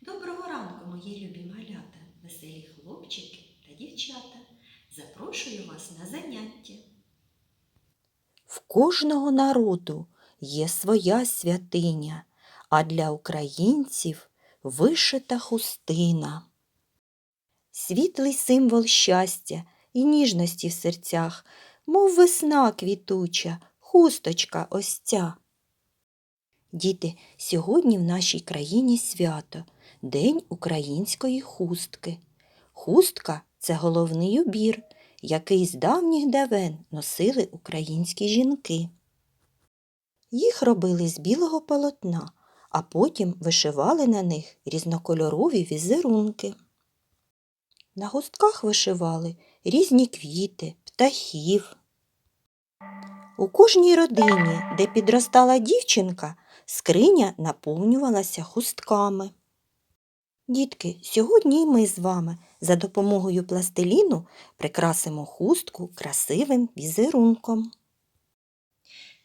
Доброго ранку, мої любі малята, веселі хлопчики та дівчата. Запрошую вас на заняття. В кожного народу є своя святиня, а для українців вишита хустина. Світлий символ щастя і ніжності в серцях, мов весна квітуча, хусточка ось ця. Діти, сьогодні в нашій країні свято День української хустки. Хустка це головний убір, який з давніх давен носили українські жінки. Їх робили з білого полотна, а потім вишивали на них різнокольорові візерунки. На густках вишивали різні квіти, птахів. У кожній родині, де підростала дівчинка, скриня наповнювалася хустками. Дітки, сьогодні ми з вами за допомогою пластиліну прикрасимо хустку красивим візерунком.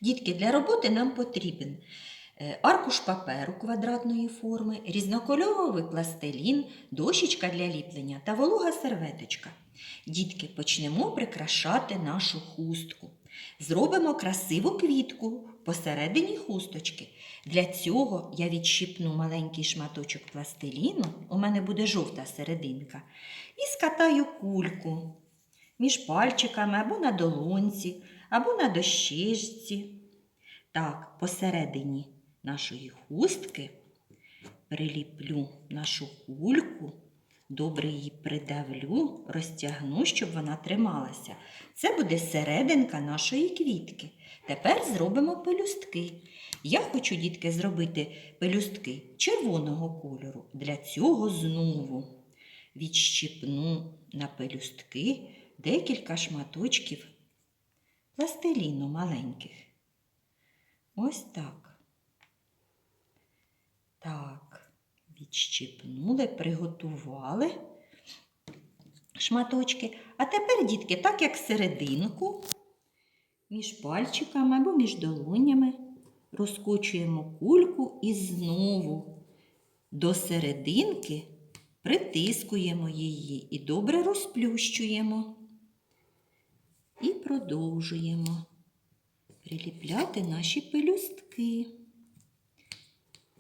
Дітки, для роботи нам потрібен е, аркуш паперу квадратної форми, різнокольоровий пластилін, дощечка для ліплення та волога серветочка. Дітки, почнемо прикрашати нашу хустку. Зробимо красиву квітку посередині хусточки. Для цього я відщипну маленький шматочок пластиліну, у мене буде жовта серединка, і скатаю кульку між пальчиками або на долонці, або на дощечці. Так, посередині нашої хустки приліплю нашу кульку, добре її придавлю, розтягну, щоб вона трималася. Це буде серединка нашої квітки. Тепер зробимо пелюстки. Я хочу, дітки, зробити пелюстки червоного кольору. Для цього знову відщипну на пелюстки декілька шматочків пластиліну маленьких. Ось так. Так, відщипнули, приготували шматочки. А тепер, дітки, так як серединку між пальчиками або між долонями розкочуємо кульку і знову до серединки притискуємо її і добре розплющуємо. І продовжуємо приліпляти наші пелюстки.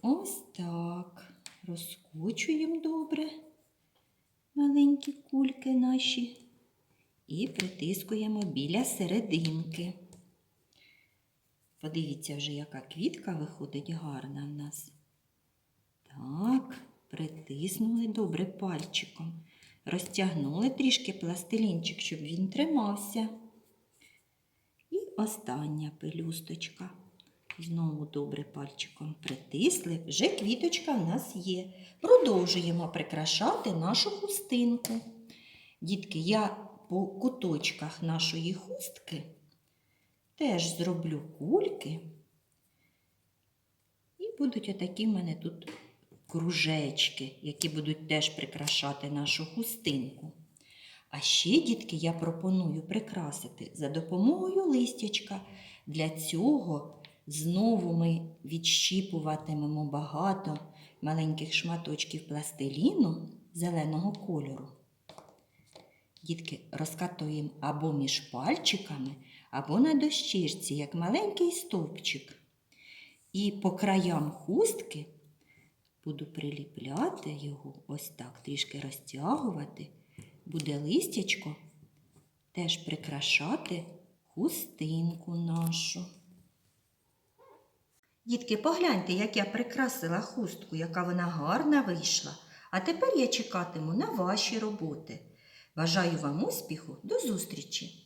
Ось так. Розкочуємо добре маленькі кульки наші і притискуємо біля серединки. Подивіться вже, яка квітка виходить гарна в нас. Так, притиснули добре пальчиком. Розтягнули трішки пластилінчик, щоб він тримався. І остання пелюсточка. Знову добре пальчиком притисли. Вже квіточка в нас є. Продовжуємо прикрашати нашу хустинку. Дітки, я по куточках нашої хустки теж зроблю кульки. І будуть отакі в мене тут кружечки, які будуть теж прикрашати нашу хустинку. А ще, дітки, я пропоную прикрасити за допомогою листячка. Для цього знову ми відщіпуватимемо багато маленьких шматочків пластиліну зеленого кольору. Дітки, розкатуємо або між пальчиками, або на дощечці, як маленький стовпчик. І по краям хустки буду приліпляти його ось так, трішки розтягувати. Буде листячко теж прикрашати хустинку нашу. Дітки, погляньте, як я прикрасила хустку, яка вона гарна вийшла. А тепер я чекатиму на ваші роботи. Бажаю вам успіху, до зустрічі!